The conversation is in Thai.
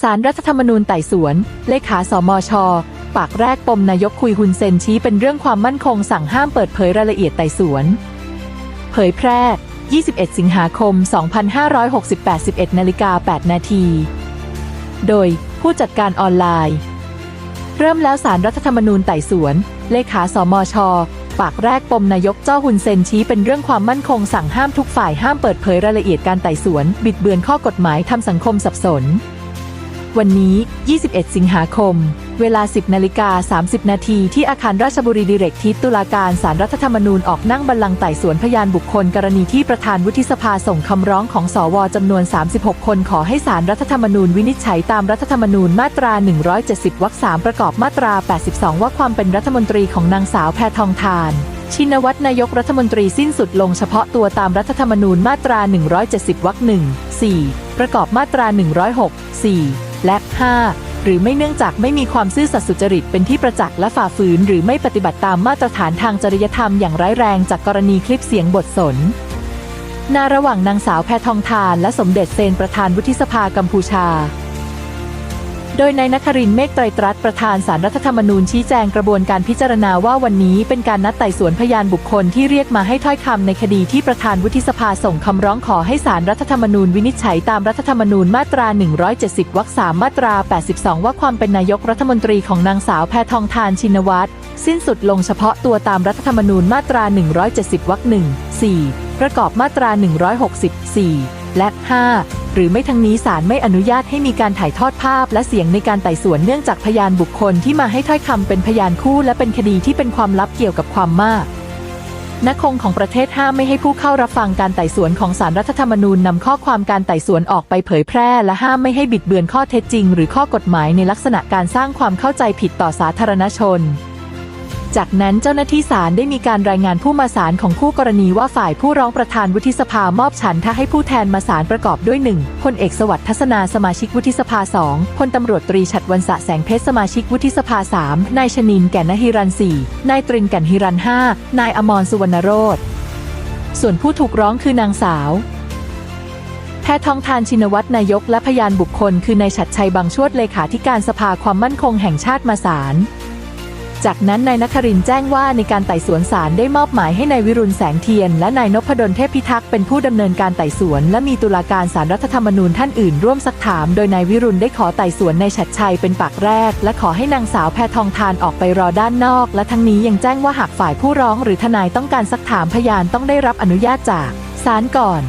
สารรัฐธรรมนูญไต่สวน เลขาสมช ปากแรกปมนายกคุยฮุนเซนชี้เป็นเรื่องความมั่นคงสั่งห้ามเปิดเผยรายละเอียดไต่สวน เผยแพร่ 21 สิงหาคม 2568 11นาฬิกา8นาทีโดยผู้จัดการออนไลน์ เริ่มแล้วสารรัฐธรรมนูญไต่สวน เลขาสมช ปากแรกปมนายกเจ้าฮุนเซนชี้เป็นเรื่องความมั่นคงสั่งห้ามทุกฝ่ายห้ามเปิดเผยรายละเอียดการไต่สวน บิดเบือนข้อกฎหมายทำสังคมสับสน วันนี้ 21 สิงหาคม เวลา 10 นาฬิกา 30 นาทีที่อาคารราชบุรีดิเรกทิศตุลาการสารรัฐธรรมนูญออกนั่งบัลลังก์ไต่สวนพยานบุคคล กรณีที่ประธานวุฒิสภาส่งคำร้องของสวจำนวน 36 คนขอให้สารรัฐธรรมนูญวินิจฉัยตามรัฐธรรมนูญมาตรา 170 วรรค 3 ประกอบมาตรา 82 ว่าความเป็นรัฐมนตรีของนางสาวแพทองทานชินวัตรนายกรัฐมนตรีสิ้นสุดลงเฉพาะตัวตามรัฐธรรมนูญมาตรา 170 วรรค 1 4 ประกอบมาตรา 106 4 และ 5 หรือไม่เนื่องจากไม่มีความซื่อสัตย์สุจริตเป็นที่ประจักษ์และฝ่าฝืน หรือไม่ปฏิบัติตามมาตรฐานทางจริยธรรมอย่างร้ายแรงจากกรณีคลิปเสียงบทสนนาระหว่างนางสาวแพทองทานและสมเด็จเซนประธานวุฒิสภากัมพูชา โดยนายนครินเมฆไตรตรัสประธานสารรัฐธรรมนูญชี้แจงกระบวนการพิจารณาว่าวันนี้เป็นการนัดไต่สวนพยานบุคคลที่เรียกมาให้ถ้อยคำในคดีที่ประธานวุฒิสภาส่งคำร้องขอให้สารรัฐธรรมนูญวินิจฉัยตามรัฐธรรมนูญมาตรา 170 วรรค3มาตรา 82 ว่าความเป็นนายกรัฐมนตรีของนางสาวแพทองทานชินวัตรสิ้นสุดลงเฉพาะตัวตามรัฐธรรมนูญมาตรา 170 วรรค1 4ประกอบมาตรา 164 และ 5 หรือไม่ทั้งนี้ศาลไม่อนุญาตให้มีการถ่ายทอดภาพและเสียงในการไต่สวนเนื่องจากพยานบุคคลที่มาให้ถ้อยคำเป็นพยานคู่และเป็นคดีที่เป็นความลับเกี่ยวกับความมากนักคงของประเทศห้ามไม่ให้ผู้เข้ารับฟังการไต่สวนของศาลรัฐธรรมนูญนำข้อความการไต่สวนออกไปเผยแพร่ และห้ามไม่ให้บิดเบือนข้อเท็จจริง หรือข้อกฎหมายในลักษณะการสร้างความเข้าใจผิดต่อสาธารณชน จากนั้นเจ้าหน้าที่ศาลได้มีการรายงานผู้มาศาลของคู่กรณีว่าฝ่ายผู้ร้องประธานวุฒิสภามอบฉันทะให้ผู้แทนมาศาลประกอบด้วย 1. พลเอกสวัสดิ์ทัศนาสมาชิกวุฒิสภา 2. พลตำรวจตรีฉัตรวันสะแสงเพชรสมาชิกวุฒิสภา 3. นายชนินแก่นหิรัน 4. นายตรินแก่นหิรัน 5. นายอมรสุวรรณโรธส่วนผู้ถูกร้องคือนางสาวแพทองทานชินวัตรนายกและพยานบุคคลคือนายฉัตรชัยบางชวดเลขาธิการสภาความมั่นคงแห่งชาติมาศาล จากนั้นนายนครินแจ้งว่าในการไต่สวนศาลได้มอบหมายให้นายวิรุณแสงเทียน และนายนพดลเทพพิทักษ์เป็นผู้ดำเนินการไต่สวน และมีตุลาการศาลรัฐธรรมนูญท่านอื่นร่วมซักถาม โดยนายวิรุณได้ขอไต่สวนนายฉัตรชัยเป็นปากแรก และขอให้นางสาวแพทองทานออกไปรอด้านนอก และทั้งนี้ยังแจ้งว่าหากฝ่ายผู้ร้อง หรือทนายต้องการซักถามพยานต้องได้รับอนุญาตจากศาลก่อน